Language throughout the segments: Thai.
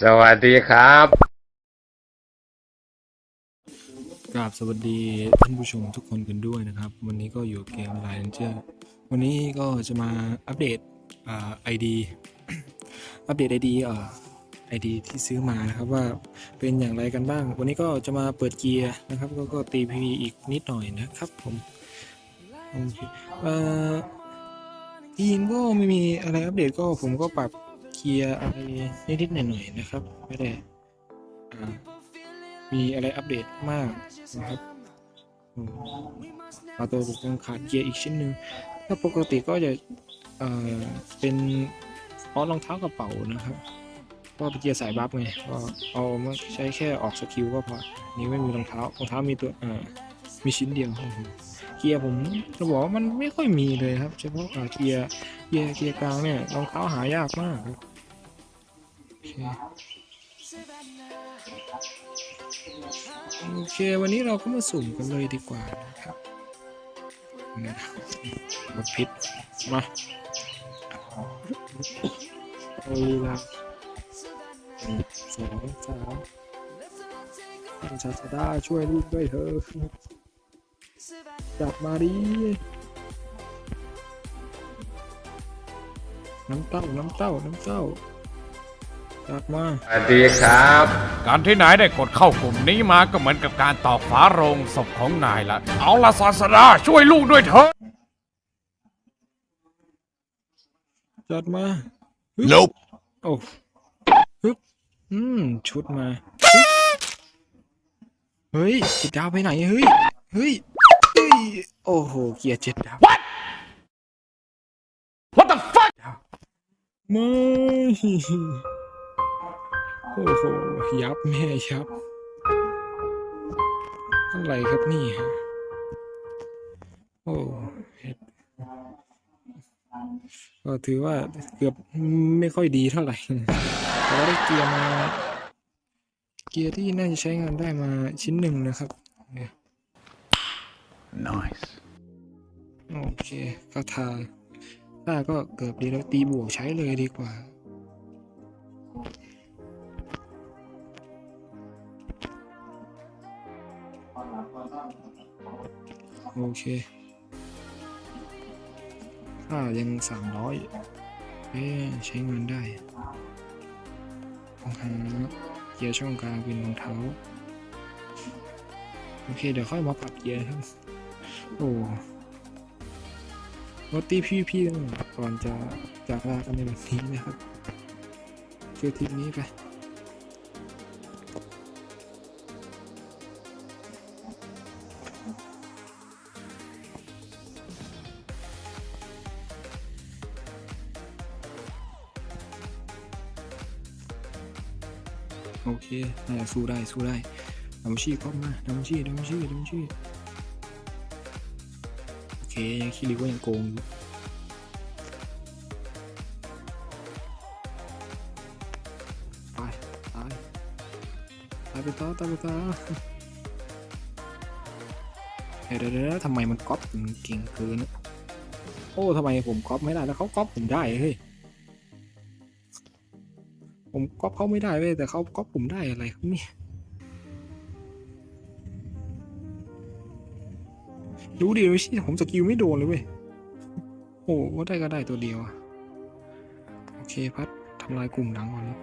สวัสดีครับกราบสวัสดีท่านผู้ชมทุกคนกันด้วยนะครับ วันนี้ก็อยู่เกมไลน์เจอร์วันนี้ก็จะมาอัปเดตอ่าไอดีอัปเดตไอดีอ่าไอดีที่ซื้อมานะครับว่าเป็นอย่างไรกันบ้าง วันนี้ก็จะมาเปิดเกียร์นะครับ ก็ก็ตีพีอีกนิดหน่อยนะครับผมโอเคเอ่อทีมก็ไม่มีอะไรอัปเดตก็ผมก็ปรับ เกียร์อะไรนิดๆหน่อยๆนะครับ ไม่ได้มีอะไรอัปเดตมากนะครับมเอาตัวผมยังขาดเกียร์อีกชิ้นหนึ่งถ้าปกติก็จะเป็นออสรองเท้ากระเป๋านะครับก็เป็นเกียร์สายบัฟไงก็เอามาใช้แค่ออกสกิลก็พอนี่ไม่มีรองเท้ารองเท้ามีตัวมีชิ้นเดียวครับ เกียร์ผมจะบอกว่ามันไม่ค่อยมีเลยครับ เฉพาะเกียร์เกียร์เกียร์กลางเนี่ยรองเท้าหายากมากครับโอเคโอเควันนี้เราก็มาสุ่มกันเลยดีกว่านะครับนะบทพิษมาเอาลีลาหนึ่งสองสามชาชาดาช่วยลูกด้วยเถอะ จับมาดิน้ำเต้า น้ำเต้า น้ำเต้าจับมา สวัสดีครับ การที่นายได้กดเข้ากลุ่มนี้มาก็เหมือนกับการตอกฝาโรงศพของนายละ เอาละศาสดาช่วยลูกด้วยเถอะจัดมาฮึบโอ้ฮึบอืม ชุดมาฮึบเฮ้ยเจ็ดดาวไปไหน เฮ้ย เฮ้ย เฮ้ยโอ้โห เกียร์เจ็ดดาว What the fuck ไม่โอ้โห ยับแม่ยับ อะไรครับนี่ฮะ โอ้เฮ็ดก็ถือว่าเกือบไม่ค่อยดีเท่าไหร่แต่ว่าได้เกียร์มา เกียร์ที่น่าจะใช้งานได้มาชิ้นหนึ่งนะครับ Nice โอเคก็ทาถ้าก็เกือบดีแล้วตีบวกใช้เลยดีกว่า โอเคค่ายังสามร้อยเอ๊ใช้เงินได้รองเท้าเกียร์ช่องกลางเป็นรองเท้า โอเค เดี๋ยวค่อยมาปรับเกียร์ครับ โอ้รถตีพี่พี่ก่อยก่อนจะจากลากันในวันนี้นะครับคือทริปนี้ไปโอเคน่าจะสู้ได้ สู้ได้ดำชีเข้ามาดำชีดำชีดำชีโอ เคยังคิดดีว่ายังโกงอยู่ตายตายตายไปต่อตายไปต่อเดี๋ยวเดี๋ยวทำไมมันก๊อปเก่งเกินอะโอ้ทำไมผมก๊อปไม่ได้แล้วเขาก๊อปผมได้เฮ้ยผมก๊อปเขาไม่ได้เว้ยแต่เขาก๊อปผมได้อะไรครับเนี่ย รู้ดีเลยชิผมสกิลไม่โดนเลยเว้ย โอ้ว่าได้ก็ได้ตัวเดียวอะโอเคพัดทำลายกลุ่มหนังก่อนเลย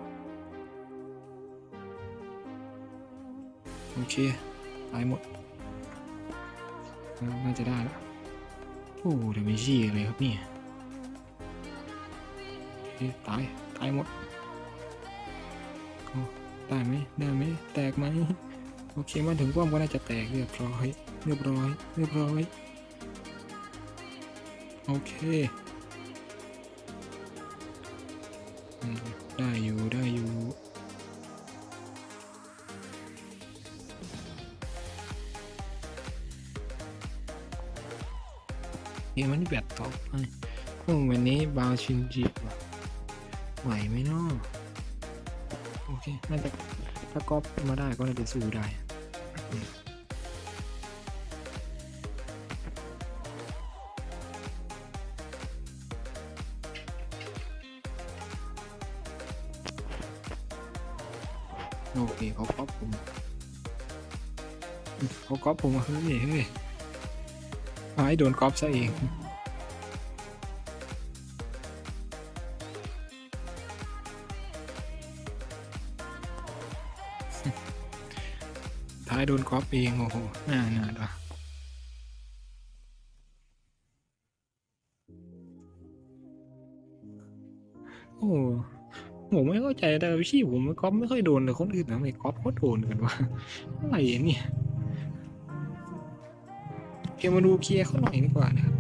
โอเคตายหมด น่าจะได้แล้ว โอ้เดี๋ยวไม่ชี้เลยครับเนี่ยตาย ตายหมด ได้ไหมได้ไหมแตกไหมโอเคมาถึงป้อมก็น่าจะแตกเรียบร้อย เรียบร้อย เรียบร้อย โอเคได้อยู่ ได้อยู่ เกมมันแบตตกไปพวกวันนี้บาวชินจิไหวไหมเนาะโอเค น่าจะถ้าก๊อปมาได้ก็น่าจะสู้ได้ โอเคเขาก๊อปผมเขาก๊อปผมเฮ้ยเฮ้ยมาให้โดนก๊อปซะเองท้ายโดนก๊อปเองโอ้โหน่าหนาดว่ะโอ้ ผมไม่เข้าใจแต่พี่ผมก๊อปไม่ค่อยโดนแต่คนอื่นทำไมก๊อปเขโดนกันวะอะไรเนี่ยเยมมาดูเคลียร์เขาหน่อยดีกว่านะครับ